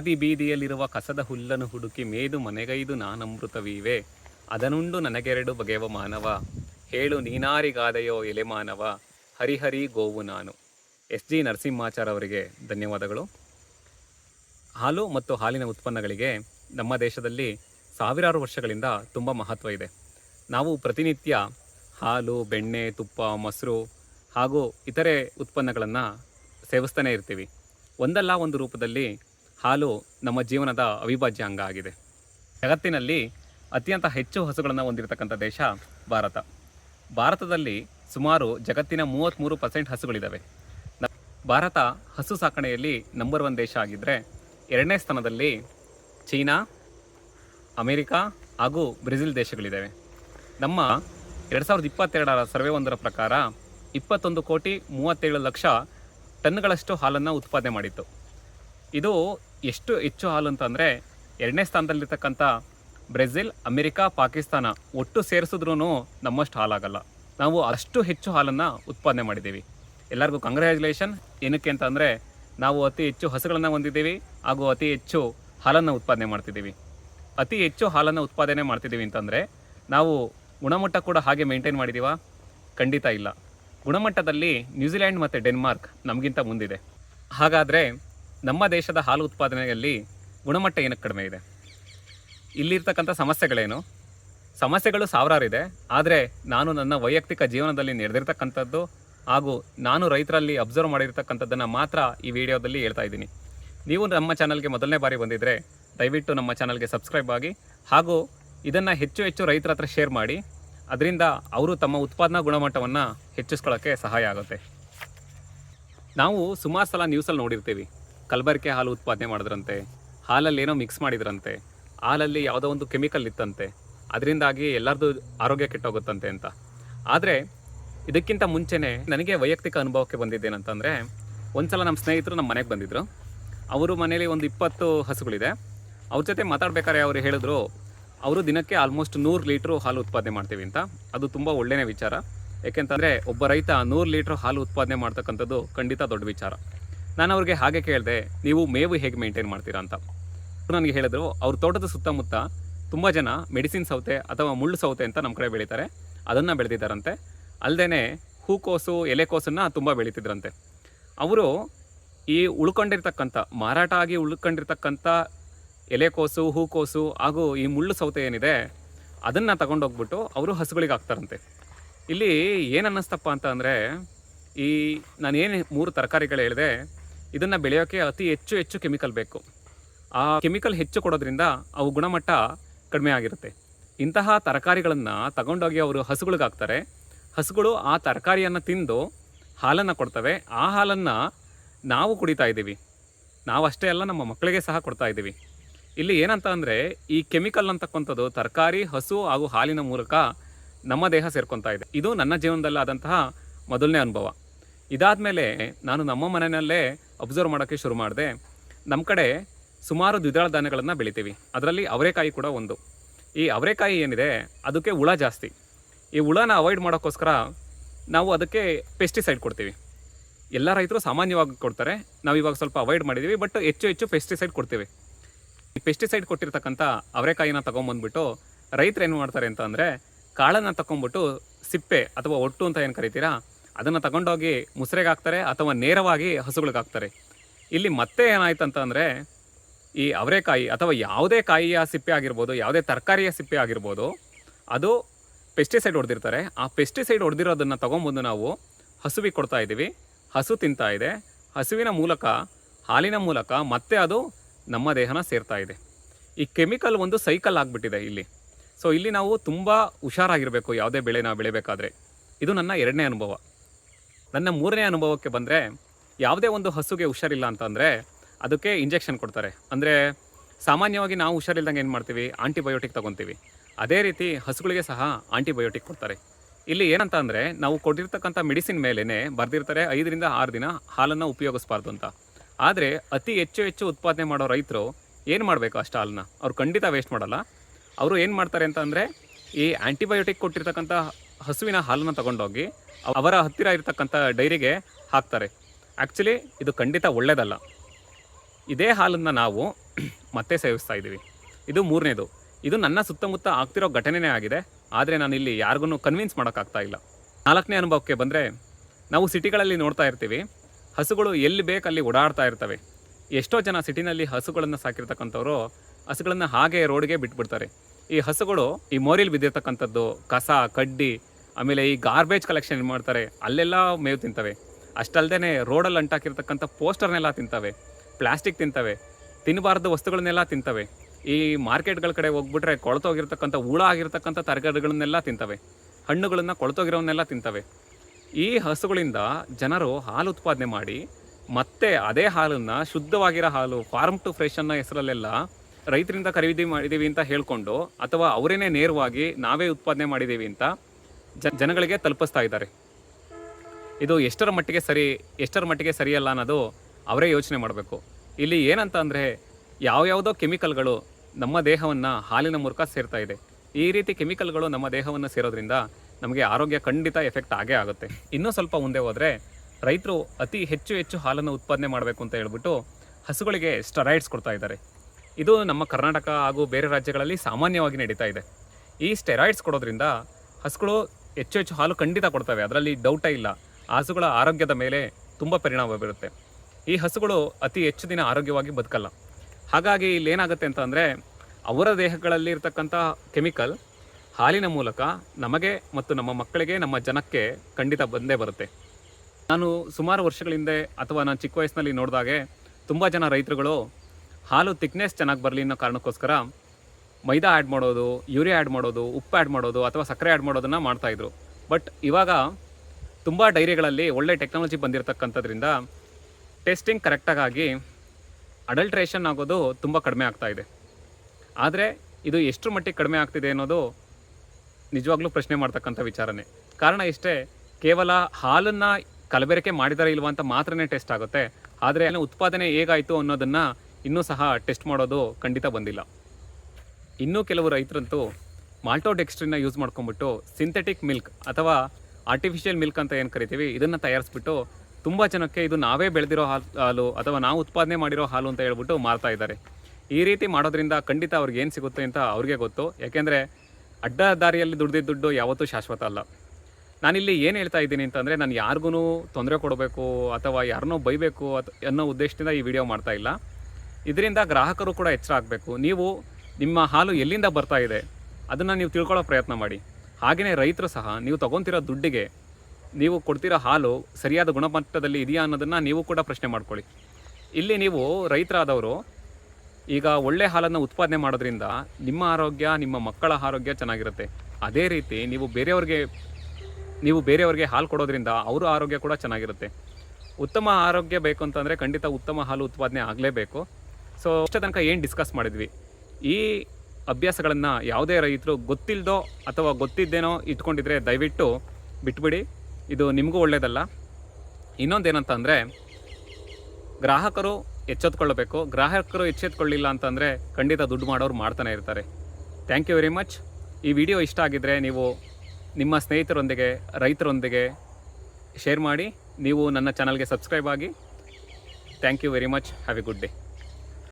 ಬೀದಿಯಲ್ಲಿರುವ ಕಸದ ಹುಲ್ಲನ್ನು ಹುಡುಕಿ ಮೇದು ಮನೆಗೈದು ನಾನಮೃತವೀವೆ. ಅದನುಂಡು ನನಗೆರಡು ಬಗೆವ ಮಾನವ. ಹೇಳು ನೀನಾರಿಗಾದೆಯೋ ಎಲೆ ಮಾನವ. ಹರಿಹರಿ ಗೋವು ನಾನು. ಎಸ್ ಜಿ ನರಸಿಂಹಾಚಾರ್ ಅವರಿಗೆ ಧನ್ಯವಾದಗಳು. ಹಾಲು ಮತ್ತು ಹಾಲಿನ ಉತ್ಪನ್ನಗಳಿಗೆ ನಮ್ಮ ದೇಶದಲ್ಲಿ ಸಾವಿರಾರು ವರ್ಷಗಳಿಂದ ತುಂಬ ಮಹತ್ವ ಇದೆ. ನಾವು ಪ್ರತಿನಿತ್ಯ ಹಾಲು, ಬೆಣ್ಣೆ, ತುಪ್ಪ, ಮೊಸರು ಹಾಗೂ ಇತರೆ ಉತ್ಪನ್ನಗಳನ್ನು ಸೇವಿಸ್ತಾನೆ ಇರ್ತೀವಿ. ಒಂದಲ್ಲ ಒಂದು ರೂಪದಲ್ಲಿ ಹಾಲು ನಮ್ಮ ಜೀವನದ ಅವಿಭಾಜ್ಯ ಅಂಗ ಆಗಿದೆ. ಜಗತ್ತಿನಲ್ಲಿ ಅತ್ಯಂತ ಹೆಚ್ಚು ಹಸುಗಳನ್ನು ಹೊಂದಿರತಕ್ಕಂಥ ದೇಶ ಭಾರತ. ಭಾರತದಲ್ಲಿ ಸುಮಾರು ಜಗತ್ತಿನ ಮೂವತ್ತ್ಮೂರು ಪರ್ಸೆಂಟ್ ಹಸುಗಳಿದ್ದಾವೆ ಭಾರತ ಹಸು ಸಾಕಣೆಯಲ್ಲಿ ನಂಬರ್ ಒನ್ ದೇಶ ಆಗಿದ್ದರೆ ಎರಡನೇ ಸ್ಥಾನದಲ್ಲಿ ಚೀನಾ, ಅಮೇರಿಕಾ ಹಾಗೂ ಬ್ರೆಜಿಲ್ ದೇಶಗಳಿದ್ದಾವೆ ನಮ್ಮ ಎರಡು ಸಾವಿರದ ಇಪ್ಪತ್ತೆರಡರ ಸರ್ವೆ ಒಂದರ ಪ್ರಕಾರ ಇಪ್ಪತ್ತೊಂದು ಕೋಟಿ ಮೂವತ್ತೇಳು ಲಕ್ಷ ಟನ್ಗಳಷ್ಟು ಹಾಲನ್ನು ಉತ್ಪಾದನೆ ಮಾಡಿತ್ತು. ಇದು ಎಷ್ಟು ಹೆಚ್ಚು ಹಾಲು ಅಂತಂದರೆ ಎರಡನೇ ಸ್ಥಾನದಲ್ಲಿರ್ತಕ್ಕಂಥ ಬ್ರೆಜಿಲ್, ಅಮೆರಿಕ, ಪಾಕಿಸ್ತಾನ ಒಟ್ಟು ಸೇರಿಸಿದ್ರೂ ನಮ್ಮಷ್ಟು ಹಾಲಾಗಲ್ಲ. ನಾವು ಅಷ್ಟು ಹೆಚ್ಚು ಹಾಲನ್ನು ಉತ್ಪಾದನೆ ಮಾಡಿದ್ದೀವಿ. ಎಲ್ಲರಿಗೂ ಕಂಗ್ರ್ಯಾಚುಲೇಷನ್ ಏನಕ್ಕೆ ಅಂತಂದರೆ ನಾವು ಅತಿ ಹೆಚ್ಚು ಹಸುಗಳನ್ನು ಹೊಂದಿದ್ದೀವಿ ಹಾಗೂ ಅತಿ ಹೆಚ್ಚು ಹಾಲನ್ನು ಉತ್ಪಾದನೆ ಮಾಡ್ತಿದ್ದೀವಿ. ಅತಿ ಹೆಚ್ಚು ಹಾಲನ್ನು ಉತ್ಪಾದನೆ ಮಾಡ್ತಿದ್ದೀವಿ ಅಂತಂದರೆ ನಾವು ಗುಣಮಟ್ಟ ಕೂಡ ಹಾಗೆ ಮೇಂಟೈನ್ ಮಾಡಿದ್ದೀವಾ? ಖಂಡಿತ ಇಲ್ಲ. ಗುಣಮಟ್ಟದಲ್ಲಿ ನ್ಯೂಜಿಲ್ಯಾಂಡ್ ಮತ್ತು ಡೆನ್ಮಾರ್ಕ್ ನಮಗಿಂತ ಮುಂದಿದೆ. ಹಾಗಾದರೆ ನಮ್ಮ ದೇಶದ ಹಾಲು ಉತ್ಪಾದನೆಯಲ್ಲಿ ಗುಣಮಟ್ಟ ಏನಕ್ಕೆ ಕಡಿಮೆ ಇದೆ? ಇಲ್ಲಿರ್ತಕ್ಕಂಥ ಸಮಸ್ಯೆಗಳೇನು? ಸಮಸ್ಯೆಗಳು ಸಾವಿರಾರಿದೆ, ಆದರೆ ನಾನು ನನ್ನ ವೈಯಕ್ತಿಕ ಜೀವನದಲ್ಲಿ ನಡೆದಿರ್ತಕ್ಕಂಥದ್ದು ಹಾಗೂ ನಾನು ರೈತರಲ್ಲಿ ಅಬ್ಸರ್ವ್ ಮಾಡಿರ್ತಕ್ಕಂಥದ್ದನ್ನು ಮಾತ್ರ ಈ ವಿಡಿಯೋದಲ್ಲಿ ಹೇಳ್ತಾ ಇದ್ದೀನಿ. ನೀವು ನಮ್ಮ ಚಾನಲ್ಗೆ ಮೊದಲನೇ ಬಾರಿ ಬಂದಿದ್ದರೆ ದಯವಿಟ್ಟು ನಮ್ಮ ಚಾನಲ್ಗೆ ಸಬ್ಸ್ಕ್ರೈಬ್ ಆಗಿ ಹಾಗೂ ಇದನ್ನು ಹೆಚ್ಚು ಹೆಚ್ಚು ರೈತರ ಹತ್ರ ಶೇರ್ ಮಾಡಿ. ಅದರಿಂದ ಅವರು ತಮ್ಮ ಉತ್ಪಾದನಾ ಗುಣಮಟ್ಟವನ್ನು ಹೆಚ್ಚಿಸ್ಕೊಳ್ಳೋಕ್ಕೆ ಸಹಾಯ ಆಗುತ್ತೆ. ನಾವು ಸುಮಾರು ಸಲ ನ್ಯೂಸಲ್ಲಿ ನೋಡಿರ್ತೀವಿ. ಕಲಬೆರಕೆ ಹಾಲು ಉತ್ಪಾದನೆ ಮಾಡಿದ್ರಂತೆ, ಹಾಲಲ್ಲಿ ಏನೋ ಮಿಕ್ಸ್ ಮಾಡಿದ್ರಂತೆ, ಹಾಲಲ್ಲಿ ಯಾವುದೋ ಒಂದು ಕೆಮಿಕಲ್ ಇತ್ತಂತೆ, ಅದರಿಂದಾಗಿ ಎಲ್ಲರದು ಆರೋಗ್ಯ ಕೆಟ್ಟೋಗುತ್ತಂತೆ ಅಂತ. ಆದರೆ ಇದಕ್ಕಿಂತ ಮುಂಚೆನೇ ನನಗೆ ವೈಯಕ್ತಿಕ ಅನುಭವಕ್ಕೆ ಬಂದಿದ್ದೇನಂತಂದರೆ, ಒಂದ್ಸಲ ನಮ್ಮ ಸ್ನೇಹಿತರು ನಮ್ಮ ಮನೆಗೆ ಬಂದಿದ್ದರು ಅವರು ಮನೇಲಿ ಒಂದು ಇಪ್ಪತ್ತು ಹಸುಗಳಿದೆ. ಅವ್ರ ಜೊತೆ ಮಾತಾಡ್ಬೇಕಾದ್ರೆ ಅವರು ಹೇಳಿದ್ರು, ಅವರು ದಿನಕ್ಕೆ ಆಲ್ಮೋಸ್ಟ್ ನೂರು ಲೀಟ್ರು ಹಾಲು ಉತ್ಪಾದನೆ ಮಾಡ್ತೀವಿ ಅಂತ. ಅದು ತುಂಬ ಒಳ್ಳೆಯ ವಿಚಾರ. ಏಕೆಂತಂದರೆ ಒಬ್ಬ ರೈತ ನೂರು ಲೀಟ್ರ್ ಹಾಲು ಉತ್ಪಾದನೆ ಮಾಡ್ತಕ್ಕಂಥದ್ದು ಖಂಡಿತ ದೊಡ್ಡ ವಿಚಾರ. ನಾನು ಅವ್ರಿಗೆ ಹಾಗೆ ಕೇಳಿದೆ, ನೀವು ಮೇವು ಹೇಗೆ ಮೇಂಟೈನ್ ಮಾಡ್ತೀರಾ ಅಂತ. ನನಗೆ ಹೇಳಿದ್ರು, ಅವ್ರ ತೋಟದ ಸುತ್ತಮುತ್ತ ತುಂಬ ಜನ ಮೆಡಿಸಿನ್ ಸೌತೆ ಅಥವಾ ಮುಳ್ಳು ಸೌತೆ ಅಂತ ನಮ್ಮ ಕಡೆ ಬೆಳೀತಾರೆ. ಅದನ್ನು ಬೆಳೆದಿದ್ದಾರಂತೆ. ಅಲ್ಲದೇ ಹೂಕೋಸು, ಎಲೆಕೋಸನ್ನು ತುಂಬ ಬೆಳೀತಿದ್ರಂತೆ. ಅವರು ಈ ಉಳ್ಕೊಂಡಿರ್ತಕ್ಕಂಥ, ಮಾರಾಟ ಆಗಿ ಉಳ್ಕೊಂಡಿರ್ತಕ್ಕಂಥ ಎಲೆಕೋಸು, ಹೂಕೋಸು ಹಾಗೂ ಈ ಮುಳ್ಳು ಸೌತೆ ಏನಿದೆ, ಅದನ್ನು ತಗೊಂಡೋಗ್ಬಿಟ್ಟು ಅವರು ಹಸುಗಳಿಗೆ ಹಾಕ್ತಾರಂತೆ. ಇಲ್ಲಿ ಏನು ಅನ್ನಿಸ್ತಪ್ಪ ಅಂತ ಅಂದರೆ, ಈ ನಾನೇನು ಮೂರು ತರಕಾರಿಗಳು ಹೇಳಿದೆ ಇದನ್ನು ಬೆಳೆಯೋಕ್ಕೆ ಅತಿ ಹೆಚ್ಚು ಹೆಚ್ಚು ಕೆಮಿಕಲ್ ಬೇಕು. ಆ ಕೆಮಿಕಲ್ ಹೆಚ್ಚು ಕೊಡೋದ್ರಿಂದ ಅವು ಗುಣಮಟ್ಟ ಕಡಿಮೆ ಆಗಿರುತ್ತೆ. ಇಂತಹ ತರಕಾರಿಗಳನ್ನು ತಗೊಂಡೋಗಿ ಅವರು ಹಸುಗಳಿಗೆ ಹಾಕ್ತಾರೆ. ಹಸುಗಳು ಆ ತರಕಾರಿಯನ್ನು ತಿಂದು ಹಾಲನ್ನು ಕೊಡ್ತವೆ. ಆ ಹಾಲನ್ನು ನಾವು ಕುಡಿತಾ ಇದ್ದೀವಿ. ನಾವು ಅಷ್ಟೇ ಅಲ್ಲ, ನಮ್ಮ ಮಕ್ಕಳಿಗೆ ಸಹ ಕೊಡ್ತಾ ಇದ್ದೀವಿ. ಇಲ್ಲಿ ಏನಂತ ಅಂದರೆ, ಈ ಕೆಮಿಕಲ್ ಅಂತಕ್ಕಂಥದ್ದು ತರಕಾರಿ, ಹಸು ಹಾಗೂ ಹಾಲಿನ ಮೂಲಕ ನಮ್ಮ ದೇಹ ಸೇರ್ಕೊತಾ ಇದೆ. ಇದು ನನ್ನ ಜೀವನದಲ್ಲಾದಂತಹ ಮೊದಲನೇ ಅನುಭವ. ಇದಾದಮೇಲೆ ನಾನು ನಮ್ಮ ಮನೆಯಲ್ಲೇ ಅಬ್ಸರ್ವ್ ಮಾಡೋಕ್ಕೆ ಶುರು ಮಾಡಿದೆ. ನಮ್ಮ ಕಡೆ ಸುಮಾರು ದ್ವಿದಳ ಧಾನ್ಯಗಳನ್ನು ಬೆಳಿತೀವಿ. ಅದರಲ್ಲಿ ಅವರೆಕಾಯಿ ಕೂಡ ಒಂದು. ಈ ಅವರೆಕಾಯಿ ಏನಿದೆ, ಅದಕ್ಕೆ ಹುಳ ಜಾಸ್ತಿ. ಈ ಹುಳನ ಅವಾಯ್ಡ್ ಮಾಡೋಕ್ಕೋಸ್ಕರ ನಾವು ಅದಕ್ಕೆ ಪೆಸ್ಟಿಸೈಡ್ ಕೊಡ್ತೀವಿ. ಎಲ್ಲ ರೈತರು ಸಾಮಾನ್ಯವಾಗಿ ಕೊಡ್ತಾರೆ. ನಾವು ಇವಾಗ ಸ್ವಲ್ಪ ಅವಾಯ್ಡ್ ಮಾಡಿದ್ದೀವಿ ಬಟ್ ಹೆಚ್ಚು ಹೆಚ್ಚು ಪೆಸ್ಟಿಸೈಡ್ ಕೊಡ್ತೀವಿ. ಈ ಪೆಸ್ಟಿಸೈಡ್ ಕೊಟ್ಟಿರ್ತಕ್ಕಂಥ ಅವರೆಕಾಯಿನ ತೊಗೊಂಬಂದ್ಬಿಟ್ಟು ರೈತರು ಏನು ಮಾಡ್ತಾರೆ ಅಂತ ಅಂದರೆ ಕಾಳನ್ನು ತೊಗೊಂಬಿಟ್ಟು ಸಿಪ್ಪೆ ಅಥವಾ ಒಟ್ಟು ಅಂತ ಏನು ಕರಿತೀರಾ ಅದನ್ನು ತಗೊಂಡೋಗಿ ಮುಸ್ರೆಗೆ ಹಾಕ್ತಾರೆ ಅಥವಾ ನೇರವಾಗಿ ಹಸುಗಳಿಗೆ ಹಾಕ್ತಾರೆ. ಇಲ್ಲಿ ಮತ್ತೆ ಏನಾಯ್ತು ಅಂತಂದರೆ ಈ ಅವರೆಕಾಯಿ ಅಥವಾ ಯಾವುದೇ ಕಾಯಿಯ ಸಿಪ್ಪೆ ಆಗಿರ್ಬೋದು, ಯಾವುದೇ ತರಕಾರಿಯ ಸಿಪ್ಪೆ ಆಗಿರ್ಬೋದು, ಅದು ಪೆಸ್ಟಿಸೈಡ್ ಹೊಡೆದಿರ್ತಾರೆ. ಆ ಪೆಸ್ಟಿಸೈಡ್ ಹೊಡೆದಿರೋದನ್ನು ತೊಗೊಂಬಂದು ನಾವು ಹಸುವಿಗೆ ಕೊಡ್ತಾ ಇದ್ದೀವಿ. ಹಸು ತಿಂತಾ ಇದೆ. ಹಸುವಿನ ಮೂಲಕ, ಹಾಲಿನ ಮೂಲಕ ಮತ್ತೆ ಅದು ನಮ್ಮ ದೇಹನ ಸೇರ್ತಾ ಇದೆ. ಈ ಕೆಮಿಕಲ್ ಒಂದು ಸೈಕಲ್ ಆಗಿಬಿಟ್ಟಿದೆ ಇಲ್ಲಿ. ಸೊ ಇಲ್ಲಿ ನಾವು ತುಂಬ ಹುಷಾರಾಗಿರಬೇಕು, ಯಾವುದೇ ಬೆಳೆ ನಾವು ಬೆಳಿಬೇಕಾದ್ರೆ. ಇದು ನನ್ನ ಎರಡನೇ ಅನುಭವ. ನನ್ನ ಮೂರನೇ ಅನುಭವಕ್ಕೆ ಬಂದರೆ ಯಾವುದೇ ಒಂದು ಹಸುಗೆ ಹುಷಾರಿಲ್ಲ ಅಂತಂದರೆ ಅದಕ್ಕೆ ಇಂಜೆಕ್ಷನ್ ಕೊಡ್ತಾರೆ. ಅಂದರೆ ಸಾಮಾನ್ಯವಾಗಿ ನಾವು ಹುಷಾರಿಲ್ದಂಗೆ ಏನು ಮಾಡ್ತೀವಿ? ಆಂಟಿಬಯೋಟಿಕ್ ತೊಗೊತೀವಿ. ಅದೇ ರೀತಿ ಹಸುಗಳಿಗೆ ಸಹ ಆಂಟಿಬಯೋಟಿಕ್ ಕೊಡ್ತಾರೆ. ಇಲ್ಲಿ ಏನಂತ ಅಂದರೆ ನಾವು ಕೊಟ್ಟಿರ್ತಕ್ಕಂಥ ಮೆಡಿಸಿನ್ ಮೇಲೇ ಬರೆದಿರ್ತಾರೆ ಐದರಿಂದ ಆರು ದಿನ ಹಾಲನ್ನು ಉಪಯೋಗಿಸ್ಬಾರ್ದು ಅಂತ. ಆದರೆ ಅತಿ ಹೆಚ್ಚು ಹೆಚ್ಚು ಉತ್ಪಾದನೆ ಮಾಡೋ ರೈತರು ಏನು ಮಾಡಬೇಕು ಅಷ್ಟು ಹಾಲನ್ನ ಅವ್ರು ಖಂಡಿತ ವೇಸ್ಟ್ ಮಾಡಲ್ಲ. ಅವರು ಏನು ಮಾಡ್ತಾರೆ ಅಂತ ಈ ಆ್ಯಂಟಿಬಯೋಟಿಕ್ ಕೊಟ್ಟಿರ್ತಕ್ಕಂಥ ಹಸುವಿನ ಹಾಲನ್ನು ತಗೊಂಡೋಗಿ ಅವರ ಹತ್ತಿರ ಇರತಕ್ಕಂಥ ಡೈರಿಗೆ ಹಾಕ್ತಾರೆ. ಆ್ಯಕ್ಚುಲಿ ಇದು ಖಂಡಿತ ಒಳ್ಳೆಯದಲ್ಲ ಇದೇ ಹಾಲನ್ನು ನಾವು ಮತ್ತೆ ಸೇವಿಸ್ತಾ ಇದ್ದೀವಿ. ಇದು ಮೂರನೇದು. ಇದು ನನ್ನ ಸುತ್ತಮುತ್ತ ಆಗ್ತಿರೋ ಘಟನೆನೇ ಆಗಿದೆ. ಆದರೆ ನಾನು ಇಲ್ಲಿ ಯಾರಿಗೂ ಕನ್ವಿನ್ಸ್ ಮಾಡೋಕ್ಕಾಗ್ತಾ ಇಲ್ಲ. ನಾಲ್ಕನೇ ಅನುಭವಕ್ಕೆ ಬಂದರೆ, ನಾವು ಸಿಟಿಗಳಲ್ಲಿ ನೋಡ್ತಾ ಇರ್ತೀವಿ. ಹಸುಗಳು ಎಲ್ಲಿ ಬೇಕಲ್ಲಿ ಓಡಾಡ್ತಾ ಇರ್ತವೆ. ಎಷ್ಟೋ ಜನ ಸಿಟಿನಲ್ಲಿ ಹಸುಗಳನ್ನು ಸಾಕಿರ್ತಕ್ಕಂಥವ್ರು ಹಸುಗಳನ್ನು ಹಾಗೆ ರೋಡ್ಗೆ ಬಿಟ್ಬಿಡ್ತಾರೆ. ಈ ಹಸುಗಳು ಈ ಮೋರಿಲ್ ಬಿದ್ದಿರ್ತಕ್ಕಂಥದ್ದು ಕಸ, ಕಡ್ಡಿ ಆಮೇಲೆ ಈ ಗಾರ್ಬೇಜ್ ಕಲೆಕ್ಷನ್ ಮಾಡ್ತಾರೆ, ಅಲ್ಲೆಲ್ಲ ಮೇವು ತಿಂತವೆ. ಅಷ್ಟಲ್ದೇ ರೋಡಲ್ಲಿ ಅಂಟಾಕಿರ್ತಕ್ಕಂಥ ಪೋಸ್ಟರ್ನೆಲ್ಲ ತಿಂತವೆ. ಪ್ಲಾಸ್ಟಿಕ್ ತಿಂತವೆ. ತಿನ್ನಬಾರ್ದ ವಸ್ತುಗಳನ್ನೆಲ್ಲ ತಿಂತವೆ. ಈ ಮಾರ್ಕೆಟ್ಗಳ ಕಡೆ ಹೋಗ್ಬಿಟ್ರೆ ಕೊಳತೋಗಿರ್ತಕ್ಕಂಥ, ಹುಳ ಆಗಿರ್ತಕ್ಕಂಥ ತರಕಾರಿಗಳನ್ನೆಲ್ಲ ತಿಂತವೆ. ಹಣ್ಣುಗಳನ್ನು ಕೊಳತೋಗಿರೋನ್ನೆಲ್ಲ ತಿಂತವೆ. ಈ ಹಸುಗಳಿಂದ ಜನರು ಹಾಲು ಉತ್ಪಾದನೆ ಮಾಡಿ, ಮತ್ತೆ ಅದೇ ಹಾಲನ್ನು ಶುದ್ಧವಾಗಿರೋ ಹಾಲು ಫಾರ್ಮ್ ಟು ಫ್ರೆಶ್ ಅನ್ನೋ ಹೆಸರಲ್ಲೆಲ್ಲ ರೈತರಿಂದ ಖರೀದಿ ಮಾಡಿದ್ದೀವಿ ಅಂತ ಹೇಳಿಕೊಂಡು, ಅಥವಾ ಅವರೇನೇ ನೇರವಾಗಿ ನಾವೇ ಉತ್ಪಾದನೆ ಮಾಡಿದ್ದೀವಿ ಅಂತ ಜನಗಳಿಗೆ ತಲುಪಿಸ್ತಾ ಇದ್ದಾರೆ. ಇದು ಎಷ್ಟರ ಮಟ್ಟಿಗೆ ಸರಿ, ಎಷ್ಟರ ಮಟ್ಟಿಗೆ ಸರಿಯಲ್ಲ ಅನ್ನೋದು ಅವರೇ ಯೋಚನೆ ಮಾಡಬೇಕು. ಇಲ್ಲಿ ಏನಂತ ಅಂದರೆ, ಯಾವ್ಯಾವುದೋ ಕೆಮಿಕಲ್ಗಳು ನಮ್ಮ ದೇಹವನ್ನು ಹಾಲಿನ ಮೂಲಕ ಸೇರ್ತಾ ಇದೆ. ಈ ರೀತಿ ಕೆಮಿಕಲ್ಗಳು ನಮ್ಮ ದೇಹವನ್ನು ಸೇರೋದ್ರಿಂದ ನಮಗೆ ಆರೋಗ್ಯ ಖಂಡಿತ ಎಫೆಕ್ಟ್ ಆಗೇ ಆಗುತ್ತೆ. ಇನ್ನೂ ಸ್ವಲ್ಪ ಮುಂದೆ ಹೋದರೆ, ರೈತರು ಅತಿ ಹೆಚ್ಚು ಹೆಚ್ಚು ಹಾಲನ್ನು ಉತ್ಪಾದನೆ ಮಾಡಬೇಕು ಅಂತ ಹೇಳ್ಬಿಟ್ಟು ಹಸುಗಳಿಗೆ ಸ್ಟೆರಾಯ್ಡ್ಸ್ ಕೊಡ್ತಾ ಇದ್ದಾರೆ. ಇದು ನಮ್ಮ ಕರ್ನಾಟಕ ಹಾಗೂ ಬೇರೆ ರಾಜ್ಯಗಳಲ್ಲಿ ಸಾಮಾನ್ಯವಾಗಿ ನಡೀತಾ ಇದೆ. ಈ ಸ್ಟೆರಾಯ್ಡ್ಸ್ ಕೊಡೋದ್ರಿಂದ ಹಸುಗಳು ಹೆಚ್ಚು ಹೆಚ್ಚು ಹಾಲು ಖಂಡಿತ ಕೊಡ್ತವೆ. ಅದರಲ್ಲಿ ಡೌಟೇ ಇಲ್ಲ. ಹಸುಗಳ ಆರೋಗ್ಯದ ಮೇಲೆ ತುಂಬ ಪರಿಣಾಮ ಬೀರುತ್ತೆ. ಈ ಹಸುಗಳು ಅತಿ ಹೆಚ್ಚು ದಿನ ಆರೋಗ್ಯವಾಗಿ ಬದುಕಲ್ಲ. ಹಾಗಾಗಿ ಇಲ್ಲಿ ಏನಾಗುತ್ತೆ ಅಂತ ಅಂದರೆ, ಅವರ ದೇಹಗಳಲ್ಲಿ ಇರತಕ್ಕಂಥ ಕೆಮಿಕಲ್ ಹಾಲಿನ ಮೂಲಕ ನಮಗೆ ಮತ್ತು ನಮ್ಮ ಮಕ್ಕಳಿಗೆ, ನಮ್ಮ ಜನಕ್ಕೆ ಖಂಡಿತ ಬಂದೇ ಬರುತ್ತೆ. ನಾನು ಸುಮಾರು ವರ್ಷಗಳ ಹಿಂದೆ ಅಥವಾ ನಾನು ಚಿಕ್ಕ ವಯಸ್ಸಿನಲ್ಲಿ ನೋಡಿದಾಗೆ ತುಂಬ ಜನ ರೈತರುಗಳು ಹಾಲು ತಿಕ್ನೆಸ್ ಚೆನ್ನಾಗಿ ಬರಲಿ ಅನ್ನೋ ಕಾರಣಕ್ಕೋಸ್ಕರ ಮೈದಾ ಆ್ಯಡ್ ಮಾಡೋದು, ಯೂರಿಯಾ ಆ್ಯಡ್ ಮಾಡೋದು, ಉಪ್ಪು ಆ್ಯಡ್ ಮಾಡೋದು ಅಥವಾ ಸಕ್ಕರೆ ಆ್ಯಡ್ ಮಾಡೋದನ್ನು ಮಾಡ್ತಾಯಿದ್ರು ಬಟ್ ಇವಾಗ ತುಂಬ ಡೈರಿಗಳಲ್ಲಿ ಒಳ್ಳೆ ಟೆಕ್ನಾಲಜಿ ಬಂದಿರತಕ್ಕಂಥದ್ರಿಂದ ಟೆಸ್ಟಿಂಗ್ ಕರೆಕ್ಟಾಗಿ ಅಡಲ್ಟ್ರೇಷನ್ ಆಗೋದು ತುಂಬ ಕಡಿಮೆ ಆಗ್ತಾ ಇದೆ. ಆದರೆ ಇದು ಎಷ್ಟು ಮಟ್ಟಿಗೆ ಕಡಿಮೆ ಆಗ್ತಿದೆ ಅನ್ನೋದು ನಿಜವಾಗ್ಲೂ ಪ್ರಶ್ನೆ ಮಾಡ್ತಕ್ಕಂಥ ವಿಚಾರನೇ. ಕಾರಣ ಇಷ್ಟೇ, ಕೇವಲ ಹಾಲನ್ನು ಕಲಬೆರಕೆ ಮಾಡಿದಾರೆ ಇಲ್ವಾ ಅಂತ ಮಾತ್ರನೇ ಟೆಸ್ಟ್ ಆಗುತ್ತೆ. ಆದರೆ ಉತ್ಪಾದನೆ ಹೇಗಾಯಿತು ಅನ್ನೋದನ್ನು ಇನ್ನೂ ಸಹ ಟೆಸ್ಟ್ ಮಾಡೋದು ಖಂಡಿತ ಬಂದಿಲ್ಲ. ಇನ್ನೂ ಕೆಲವು ರೈತರಂತೂ ಮಾಲ್ಟೋಡೆಕ್ಸ್ಟ್ರಿನ ಯೂಸ್ ಮಾಡ್ಕೊಂಡ್ಬಿಟ್ಟು ಸಿಂಥೆಟಿಕ್ ಮಿಲ್ಕ್ ಅಥವಾ ಆರ್ಟಿಫಿಷಿಯಲ್ ಮಿಲ್ಕ್ ಅಂತ ಏನು ಕರಿತೀವಿ, ಇದನ್ನು ತಯಾರಿಸ್ಬಿಟ್ಟು ತುಂಬ ಜನಕ್ಕೆ ಇದು ನಾವೇ ಬೆಳೆದಿರೋ ಹಾಲು ಅಥವಾ ನಾವು ಉತ್ಪಾದನೆ ಮಾಡಿರೋ ಹಾಲು ಅಂತ ಹೇಳ್ಬಿಟ್ಟು ಮಾರ್ತಾ ಇದ್ದಾರೆ. ಈ ರೀತಿ ಮಾಡೋದ್ರಿಂದ ಖಂಡಿತ ಅವ್ರಿಗೆ ಏನು ಸಿಗುತ್ತೆ ಅಂತ ಅವ್ರಿಗೆ ಗೊತ್ತು. ಯಾಕೆಂದರೆ ಅಡ್ಡ ದಾರಿಯಲ್ಲಿ ದುಡ್ದಿದ್ದ ದುಡ್ಡು ಯಾವತ್ತೂ ಶಾಶ್ವತ ಅಲ್ಲ. ನಾನಿಲ್ಲಿ ಏನು ಹೇಳ್ತಾ ಇದ್ದೀನಿ ಅಂತಂದರೆ ನಾನು ಯಾರಿಗೂ ತೊಂದರೆ ಕೊಡಬೇಕು ಅಥವಾ ಯಾರನ್ನೋ ಬೈಬೇಕು ಅನ್ನೋ ಉದ್ದೇಶದಿಂದ ಈ ವಿಡಿಯೋ ಮಾಡ್ತಾ ಇಲ್ಲ. ಇದರಿಂದ ಗ್ರಾಹಕರು ಕೂಡ ಎಚ್ಚರ ಆಗಬೇಕು. ನೀವು ನಿಮ್ಮ ಹಾಲು ಎಲ್ಲಿಂದ ಬರ್ತಾ ಇದೆ? ಅದನ್ನು ನೀವು ತಿಳ್ಕೊಳ್ಳೋ ಪ್ರಯತ್ನ ಮಾಡಿ. ಹಾಗೆಯೇ ರೈತರು ಸಹ ನೀವು ತೊಗೊತಿರೋ ದುಡ್ಡಿಗೆ ನೀವು ಕೊಡ್ತಿರೋ ಹಾಲು ಸರಿಯಾದ ಗುಣಮಟ್ಟದಲ್ಲಿ ಇದೆಯಾ ಅನ್ನೋದನ್ನು ನೀವು ಕೂಡ ಪ್ರಶ್ನೆ ಮಾಡ್ಕೊಳ್ಳಿ. ಇಲ್ಲಿ ನೀವು ರೈತರಾದವರು, ಈಗ ಒಳ್ಳೆ ಹಾಲನ್ನು ಉತ್ಪಾದನೆ ಮಾಡೋದ್ರಿಂದ ನಿಮ್ಮ ಆರೋಗ್ಯ, ನಿಮ್ಮ ಮಕ್ಕಳ ಆರೋಗ್ಯ ಚೆನ್ನಾಗಿರುತ್ತೆ. ಅದೇ ರೀತಿ ನೀವು ಬೇರೆಯವ್ರಿಗೆ ನೀವು ಬೇರೆಯವ್ರಿಗೆ ಹಾಲು ಕೊಡೋದ್ರಿಂದ ಅವರ ಆರೋಗ್ಯ ಕೂಡ ಚೆನ್ನಾಗಿರುತ್ತೆ. ಉತ್ತಮ ಆರೋಗ್ಯ ಬೇಕು ಅಂತಂದರೆ ಖಂಡಿತ ಉತ್ತಮ ಹಾಲು ಉತ್ಪಾದನೆ ಆಗಲೇಬೇಕು. ಸೊ ಇಷ್ಟ ತನಕ ಏನು ಡಿಸ್ಕಸ್ ಮಾಡಿದ್ವಿ? ಈ ಅಭ್ಯಾಸಗಳನ್ನು ಯಾವುದೇ ರೈತರು ಗೊತ್ತಿಲ್ಲದೋ ಅಥವಾ ಗೊತ್ತಿದ್ದೇನೋ ಇಟ್ಕೊಂಡಿದ್ರೆ ದಯವಿಟ್ಟು ಬಿಟ್ಬಿಡಿ. ಇದು ನಿಮಗೂ ಒಳ್ಳೆಯದಲ್ಲ ಇನ್ನೊಂದೇನಂತ ಅಂದರೆ ಗ್ರಾಹಕರು ಎಚ್ಚೆತ್ಕೊಳ್ಳಬೇಕು. ಗ್ರಾಹಕರು ಎಚ್ಚೆತ್ಕೊಳ್ಳಿಲ್ಲ ಅಂತಂದರೆ ಖಂಡಿತ ದುಡ್ಡು ಮಾಡೋರು ಮಾಡ್ತಾನೆ ಇರ್ತಾರೆ. ಥ್ಯಾಂಕ್ ಯು ವೆರಿ ಮಚ್ ಈ ವಿಡಿಯೋ ಇಷ್ಟ ಆಗಿದ್ದರೆ ನೀವು ನಿಮ್ಮ ಸ್ನೇಹಿತರೊಂದಿಗೆ, ರೈತರೊಂದಿಗೆ ಶೇರ್ ಮಾಡಿ. ನೀವು ನನ್ನ ಚಾನಲ್ಗೆ ಸಬ್ಸ್ಕ್ರೈಬ್ ಆಗಿ. Thank you very much have a good day